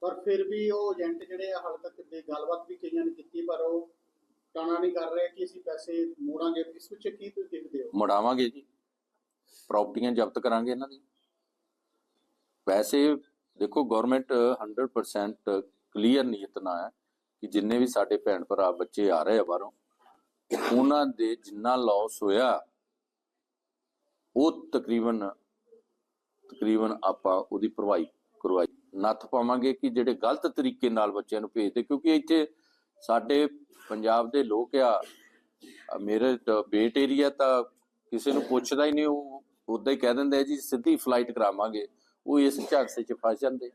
ਪਰ ਫਿਰ ਵੀ ਉਹ ਏਜੰਟ ਜਿਹੜੇ ਆ, ਹਾਲ ਤੱਕ ਦੇ ਗੱਲਬਾਤ ਵੀ ਕਈਆਂ ਨੇ ਕੀਤੀ, ਪਰ ਉਹ ਟਾਣਾ ਨਹੀਂ ਕਰ ਰਹੇ ਕਿ ਅਸੀਂ ਪੈਸੇ ਮੋੜਾਂਗੇ। ਇਸ ਵਿੱਚ ਕੀ ਤੁਸੀਂ ਦੇਖਦੇ ਹੋ? ਮੁੜਾਵਾਂਗੇ ਜੀ। ਪ੍ਰਾਪਰਟੀਆਂ ਜ਼ਬਤ ਕਰਾਂਗੇ ਇਹਨਾਂ ਦੀ। ਵੈਸੇ ਦੇਖੋ ਗਵਰਨਮੈਂਟ 100% ਕਲੀਅਰ ਨੀਅਤ ਨਾਲ ਹੈ ਕਿ ਜਿੰਨੇ ਵੀ ਸਾਡੇ ਭੈਣ ਭਰਾ ਬੱਚੇ ਆ ਰਹੇ ਆ ਬਾਹਰੋਂ, ਉਹਨਾਂ ਦੇ ਜਿੰਨਾ ਲਾਸ ਹੋਇਆ, ਉਹ ਤਕਰੀਬਨ ਤਕਰੀਬਨ ਆਪਾਂ ਉਹਦੀ ਭਰਵਾਈ ਕਰਵਾਈ। ਨੱਥ ਪਾਵਾਂਗੇ ਕਿ ਜਿਹੜੇ ਗਲਤ ਤਰੀਕੇ ਨਾਲ ਬੱਚਿਆਂ ਨੂੰ ਭੇਜਦੇ, ਕਿਉਂਕਿ ਇੱਥੇ ਸਾਡੇ ਪੰਜਾਬ ਦੇ ਲੋਕ ਆ ਮੇਰੇ ਬੇਟ ਏਰੀਆ ਤਾਂ ਕਿਸੇ ਨੂੰ ਪੁੱਛਦਾ ਹੀ ਨਹੀਂ, ਉਹ ਉਦਾਂ ਹੀ ਕਹਿ ਦਿੰਦੇ ਜੀ, ਸਿੱਧੀ ਫਲਾਈਟ ਕਰਾਵਾਂਗੇ। ਉਹ ਇਸ ਝਾਂਸੇ 'ਚ ਫਸ ਜਾਂਦੇ।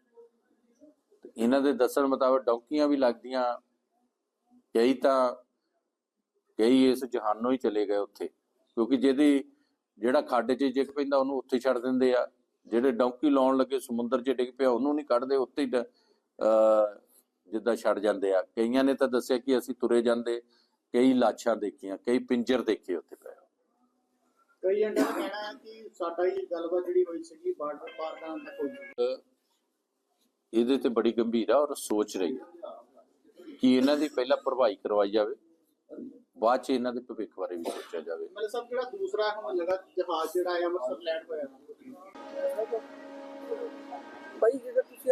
ਤੇ ਇਹਨਾਂ ਦੇ ਦੱਸਣ ਮੁਤਾਬਕ ਡੌਂਕੀਆਂ ਵੀ ਲੱਗਦੀਆਂ। ਕਈ ਤਾਂ, ਕਈ ਇਸ ਜਹਾਨੋਂ ਹੀ ਚਲੇ ਗਏ ਉੱਥੇ, ਕਿਉਂਕਿ ਜਿਹਦੀ, ਜਿਹੜਾ ਖੱਡ 'ਚ ਡਿੱਗ ਪੈਂਦਾ ਉਹਨੂੰ ਉੱਥੇ ਛੱਡ ਦਿੰਦੇ ਆ। ਜਿਹੜੇ ਡੌਂਕੀ ਲਾਉਣ ਲੱਗੇ ਸਮੁੰਦਰ 'ਚ ਡਿੱਗ ਪਿਆ ਉਹਨੂੰ ਨਹੀਂ ਕੱਢਦੇ ਉੱਥੇ ਹੀ ਜਿੱਦਾਂ ਛੱਡ ਜਾਂਦੇ ਆ। ਕਈਆਂ ਨੇ ਤਾਂ ਦੱਸਿਆ ਕਿ ਅਸੀਂ ਤੁਰੇ ਜਾਂਦੇ ਕਈ ਲਾਸ਼ਾਂ ਦੇਖੀਆਂ ਕਈ ਪਿੰਜਰ ਦੇਖੇ ਉੱਥੇ ਪਏ। ਕਈ ਏਜੰਟਾਂ ਦਾ ਕਹਿਣਾ ਹੈ ਕਿ ਸਾਡਾ ਹੀ ਗੱਲਬਾਤ ਜਿਹੜੀ ਹੋਈ ਸੀਗੀ ਬਾਰਡਰ ਪਾਰ ਕਰਨ ਦਾ ਕੋਈ ਇਹਦੇ ਤੇ ਬੜੀ ਗੰਭੀਰ ਆ ਔਰ ਸੋਚ ਰਹੀ ਆ ਕਿ ਇਹਨਾਂ ਦੀ ਪਹਿਲਾਂ ਭਰਵਾਈ ਕਰਵਾਈ ਜਾਵੇ ਬਾਅਦ ਚ ਇਹਨਾਂ ਦੇ ਭਵਿੱਖ ਬਾਰੇ ਵੀ ਸੋਚਿਆ ਜਾਵੇ। ਮਤਲਬ ਸਭ ਜਿਹੜਾ ਦੂਸਰਾ ਹੁਣ ਲਗਾ ਜਹਾਜ਼ ਜਿਹੜਾ ਹੈ ਅੰਮ੍ਰਿਤਸਰ ਲੈਂਡ ਹੋਇਆ।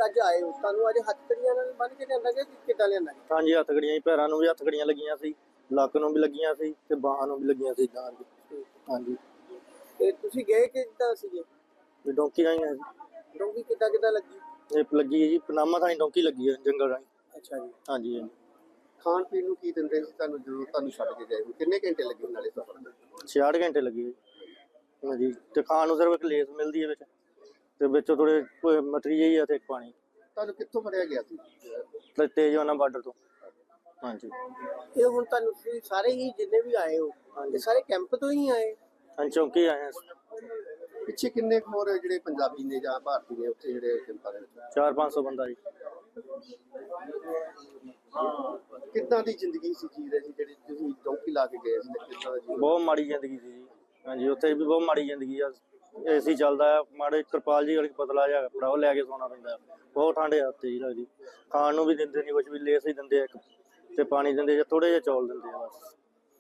ਅੱਜ ਆਏ ਹੋ? ਤੁਹਾਨੂੰ ਅੱਜ ਹੱਥਕੜੀਆਂ ਨਾਲ ਬੰਨ ਕੇ ਲਿਆਂਦਾ ਗਿਆ ਕਿ ਕਿੱਦਾਂ ਲਿਆਂਦਾ ਗਿਆ? ਹਾਂਜੀ ਹੱਥਕੜੀਆਂ ਹੀ ਪੈਰਾਂ ਨੂੰ ਵੀ ਹੱਥਕੜੀਆਂ ਲੱਗੀਆਂ ਸੀ ਲੱਕ ਨੂੰ ਵੀ ਲੱਗੀਆਂ ਸੀ ਤੇ ਬਾਹਾਂ ਨੂੰ ਵੀ ਲੱਗੀਆਂ ਸੀ ਨਾਲ ਹਾਂਜੀ। ਤੇ ਤੁਸੀਂ ਗਏ ਕਿੱਦਾਂ ਸੀਗੇ? ਵੀ ਡੋਂਕੀ ਆਈਆਂ ਸੀ। ਡੋਂਗੀ ਕਿੱਦਾਂ ਕਿੱਦਾਂ ਲੱਗੀ? ਇਹ ਲੱਗੀ ਹੈ ਜੀ ਪਨਾਮਾ ਥਾਂ ਡੋਂਕੀ ਲੱਗੀ ਹੈ ਜੰਗਲ ਰਾਹੀਂ। ਅੱਛਾ ਜੀ। ਹਾਂਜੀ ਹਾਂਜੀ। ਖਾਣ ਪੀਣ ਨੂੰ ਕੀ ਦਿੰਦੇ ਸੀ? ਤੁਹਾਨੂੰ ਜਦੋਂ ਤੁਹਾਨੂੰ ਛੱਡ ਕੇ ਗਏ। ਹੋ? ਕਿੰਨੇ ਘੰਟੇ ਲੱਗੇ ਨਾਲੇ ਸਫ਼ਰ ਦੇ 66 ਘੰਟੇ ਲੱਗੇ ਜੀ। ਹਾਂਜੀ ਤੇ ਖਾਣ ਨੂੰ ਸਿਰਫ ਇੱਕ ਲੇਸ ਮਿਲਦੀ ਹੈ ਵਿੱਚ। ਤੇ ਵਿੱਚ ਥੋੜੇ ਮਟਰੀ ਜਿਹੀ ਆ ਤੇ ਇੱਕ ਪਾਣੀ। ਤੁਹਾਨੂੰ ਕਿੱਥੋਂ ਫੜਿਆ ਗਿਆ ਸੀ? ਤੇ ਤੇਜਵਾਨਾ ਬਾਰਡਰ ਤੋਂ। ਹਾਂਜੀ। ਇਹ ਹੁਣ ਤੁਹਾਨੂੰ ਤੁਸੀਂ ਸਾਰੇ ਹੀ ਜਿੰਨੇ ਵੀ ਆਏ ਹੋ ਇਹ ਸਾਰੇ ਕੈਂਪ ਤੋਂ ਹੀ ਆਏ? ਚੌਂਕੀ ਆਏ ਹਾਂ ਪਿੱਛੇ ਕਿੰਨੇ ਕੁ ਹੋਰ ਜਿਹੜੇ ਪੰਜਾਬੀ ਨੇ ਜਾਂ ਭਾਰਤੀ ਨੇ ਉੱਥੇ ਜਿਹੜੇ ਜਨਤਾ ਦੇ ਵਿੱਚ 4-500 ਬੰਦਾ ਜੀ। ਕਿੱਦਾਂ ਦੀ ਜ਼ਿੰਦਗੀ ਸੀ ਜੀ ਰਹੀ ਜਿਹੜੀ ਤੁਸੀਂ ਚੌਕੀ ਲਾ ਕੇ ਗਏ ਸੀ ਤੇ ਕਿੱਦਾਂ ਦਾ ਜੀਵਨ ਬਹੁਤ ਮਾੜੀ ਜ਼ਿੰਦਗੀ ਸੀ ਜੀ। ਹਾਂਜੀ ਉੱਥੇ ਵੀ ਬਹੁਤ ਮਾੜੀ ਜ਼ਿੰਦਗੀ ਆ। ਏਸੀ ਚੱਲਦਾ ਆ ਮਾੜੇ ਤਰਪਾਲ ਜੀ ਵਾਲੀ ਪਤਲਾ ਜਿਹਾ ਕੱਪੜਾ ਉਹ ਲੈ ਕੇ ਸੌਣਾ ਪੈਂਦਾ ਬਹੁਤ ਠੰਡ ਆ ਉੱਥੇ ਜੀ ਲੱਗਦੀ। ਖਾਣ ਨੂੰ ਵੀ ਦਿੰਦੇ ਨਹੀਂ ਕੁਝ ਵੀ ਲੇਸ ਹੀ ਦਿੰਦੇ ਆ ਇੱਕ ਤੇ ਪਾਣੀ ਦਿੰਦੇ ਜਾਂ ਥੋੜੇ ਜਿਹਾ ਚੌਲ ਦਿੰਦੇ ਆ ਬਸ।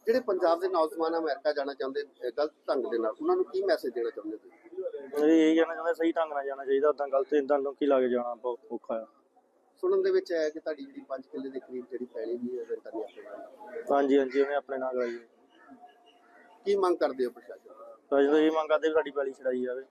ਜਿਹੜੇ ਪੰਜਾਬ ਦੇ ਨੌਜਵਾਨ ਅਮਰੀਕਾ ਜਾਣਾ ਚਾਹੁੰਦੇ ਅਹ ਗਲਤ ਢੰਗ ਦੇ ਨਾਲ ਉਹਨਾਂ ਨੂੰ ਕੀ ਮੈਸੇਜ ਦੇਣਾ ਚਾਹੁੰਦੇ ਤੁਸੀਂ? ਇਹ ਇਹ ਕਹਿਣਾ ਚਾਹੁੰਦਾ ਸਹੀ ਢੰਗ ਨਾਲ ਜਾਣਾ ਚਾਹੀਦਾ ਉਦਾਂ ਗਲਤ ਇਦਾਂ ਡੋਂਕੀ ਲਾ ਕੇ ਜਾਣਾ ਬਹੁਤ ਔਖਾ ਆ। ਸੁਣਨ ਦੇ ਵਿੱਚ ਆਇਆ ਕਿ ਤੁਹਾਡੀ ਜਿਹੜੀ 5 ਕਿੱਲੇ ਦੇ ਕਰੀਬ ਜਿਹੜੀ ਪੈਲੀ ਵੀ ਹੈ ਰੈਂਟਾ ਦੀ ਆਪਣੇ ਨਾਲ। ਹਾਂਜੀ ਹਾਂਜੀ ਉਹਨੇ ਆਪਣੇ ਨਾਲ ਕਰਾਈ ਕੀ ਮੰਗ ਕਰਦੇ ਹੋ ਪ੍ਰਸ਼ਾਸਨ ਤੋਂ? ਤਾਂ ਜਦੋਂ ਇਹ ਮੰਗ ਕਰਦੇ ਵੀ ਸਾਡੀ ਪੈਲੀ ਛੜਾਈ ਜਾਵੇ।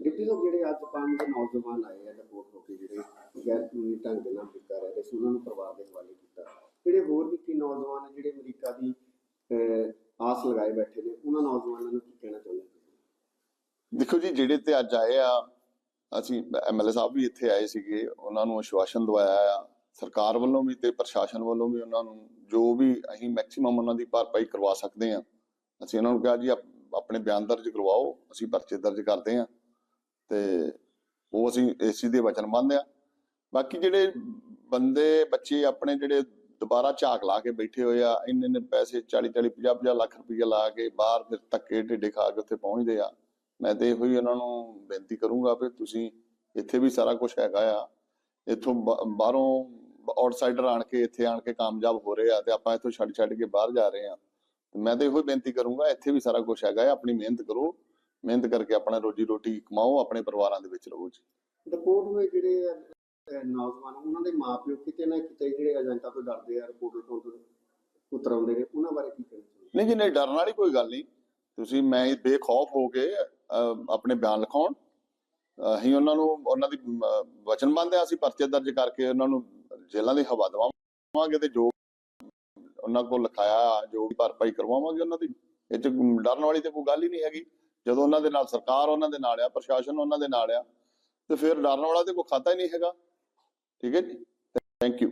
ਡਿਪਟੀ ਸਾਹਿਬ ਜਿਹੜੇ ਅੱਜ ਪੰਜ ਨੌਜਵਾਨ ਆਏ ਆ ਰਿਪੋਰਟ ਹੋ ਕੇ ਜਿਹੜੇ ਗੈਰ ਕਾਨੂੰਨੀ ਢੰਗ ਦੇ ਨਾਲ ਵਿਕਾ ਰਹੇ ਸੀ ਉਹਨਾਂ ਨੂੰ ਪਰਿਵਾਰ ਦੇ ਹਵਾਲੇ ਕੀਤਾ। ਜਿਹੜੇ ਹੋਰ ਵੀ ਕੀ ਨੌਜਵਾਨ ਆ ਜਿਹੜੇ ਅਮਰੀਕਾ ਦੀ ਅਹ, ਆਸ ਲਗਾਏ ਬੈਠੇ ਨੇ ਉਹਨਾਂ ਨੌਜਵਾਨਾਂ ਨੂੰ ਕੀ ਕਹਿਣਾ ਚਾਹੁੰਦੇ ਹੋ? ਤੁਸੀਂ? ਦੇਖੋ ਜੀ ਜਿਹੜੇ ਤੇ ਅੱਜ ਆਏ ਆ ਅਸੀਂ ਐਮਐਲਏ ਸਾਹਿਬ ਵੀ ਇੱਥੇ ਆਏ ਸੀਗੇ ਉਹਨਾਂ ਨੂੰ ਆਸ਼ਵਾਸਨ ਦਵਾਇਆ ਆ। ਸਰਕਾਰ ਵੱਲੋਂ ਵੀ ਤੇ ਪ੍ਰਸ਼ਾਸਨ ਵੱਲੋਂ ਵੀ ਉਹਨਾਂ ਨੂੰ ਜੋ ਵੀ ਅਸੀਂ ਮੈਕਸਿਮਮ ਉਹਨਾਂ ਦੀ ਭਰਪਾਈ ਕਰਵਾ ਸਕਦੇ ਆ ਅਸੀਂ ਉਹਨਾਂ ਨੂੰ ਕਿਹਾ ਜੀ ਆਪਣੇ ਬਿਆਨ ਦਰਜ ਕਰਵਾਓ, ਅਸੀਂ ਪਰਚੇ ਦਰਜ ਕਰਦੇ ਆ ਤੇ ਉਹ ਅਸੀਂ ਇਸ ਚੀਜ਼ ਦੇ ਵਚਨਬੱਧ ਆ ਬਾਕੀ ਜਿਹੜੇ ਬੰਦੇ, ਬੱਚੇ ਆਪਣੇ ਜਿਹੜੇ ਦੁਬਾਰਾ ਝਾਕ ਲਾ ਕੇ ਬੈਠੇ ਹੋਏ ਆ, ਇੰਨੇ ਇੰਨੇ ਪੈਸੇ 40 40 50 50 ਲੱਖ ਰੁਪਏ ਲਾ ਕੇ ਬਾਹਰ ਫਿਰ ਧੱਕੇ ਢਿੱਡੇ ਖਾ ਕੇ ਉੱਥੇ ਪਹੁੰਚਦੇ ਆ। ਮੈਂ ਤੇ ਇਹੋ ਹੀ ਉਹਨਾਂ ਨੂੰ ਬੇਨਤੀ ਕਰੂੰਗਾ ਵੀ ਤੁਸੀਂ ਇੱਥੇ ਵੀ ਸਾਰਾ ਕੁਝ ਹੈਗਾ ਆ। ਇੱਥੋਂ ਬ- ਬਾਹਰੋਂ ਆਊਟਸਾਈਡਰ ਆਣ ਕੇ ਇੱਥੇ ਆਣ ਕੇ ਕਾਮਯਾਬ ਹੋ ਰਹੇ ਆ ਤੇ ਆਪਾਂ ਇੱਥੋਂ ਛੱਡ ਛੱਡ ਕੇ ਬਾਹਰ ਜਾ ਰਹੇ ਆ। ਤੇ ਮੈਂ ਤੇ ਇਹੋ ਹੀ ਬੇਨਤੀ ਕਰੂੰਗਾ ਇੱਥੇ ਵੀ ਸਾਰਾ ਕੁਝ ਹੈਗਾ ਆਪਣੀ ਮਿਹਨਤ ਕਰੋ ਮਿਹਨਤ ਕਰਕੇ ਆਪਣਾ ਰੋਜੀ ਰੋਟੀ ਕਮਾਓ ਆਪਣੇ ਪਰਿਵਾਰਾਂ ਦੇ ਵਿੱਚ ਰਹੋ ਜੀ। ਰਿਪੋਰਟ ਹੋਏ ਜਿਹੜੇ ਨੌਜਵਾਨ ਉਹਨਾਂ ਦੇ ਮਾਪਿਓ ਕਿਤੇ ਨਾ ਕਿਤੇ ਜਿਹੜੇ ਏਜੰਟਾਂ ਤੋਂ ਡਰਦੇ ਆ ਰਿਪੋਰਟ ਤੋਂ ਉਤਰਾਉਂਦੇ ਨੇ ਉਹਨਾਂ ਬਾਰੇ ਕੀ ਕਹਿਣਾ ਨਹੀਂ ਜੀ ਨਹੀਂ ਡਰਨ ਵਾਲੀ ਕੋਈ ਗੱਲ ਨਹੀਂ। ਤੁਸੀਂ ਮੈਂ ਬੇਖੌਫ ਹੋ ਕੇ ਆਪਣੇ ਬਿਆਨ ਲਿਖਾਉਣ ਅਸੀਂ ਉਹਨਾਂ ਨੂੰ ਉਹਨਾਂ ਦੀ ਅਮ, ਵਚਨਬੱਧ ਆ ਅਸੀਂ ਪਰਚੇ ਦਰਜ ਕਰਕੇ ਉਹਨਾਂ ਨੂੰ ਜੇਲ੍ਹਾਂ ਦੀ ਹਵਾ ਦਵਾਵਾਂਗੇ ਤੇ ਜੋ ਉਹਨਾਂ ਕੋਲ ਲਿਖਾਇਆ, ਜੋ ਵੀ ਭਰਪਾਈ ਕਰਵਾਵਾਂਗੇ ਉਹਨਾਂ ਦੀ। ਇਹ ਚ ਡਰਨ ਵਾਲੀ ਤੇ ਕੋਈ ਗੱਲ ਹੀ ਨਹੀਂ ਹੈਗੀ। ਜਦੋਂ ਉਹਨਾਂ ਦੇ ਨਾਲ ਸਰਕਾਰ ਉਹਨਾਂ ਦੇ ਨਾਲ ਆ, ਪ੍ਰਸ਼ਾਸਨ ਉਹਨਾਂ ਦੇ ਨਾਲ ਆ, ਤੇ ਫਿਰ ਡਰਨ ਵਾਲਾ ਤੇ ਕੋਈ ਖਾਤਾ ਹੀ ਨਹੀਂ ਹੈਗਾ। ਠੀਕ ਹੈ ਜੀ? Thank you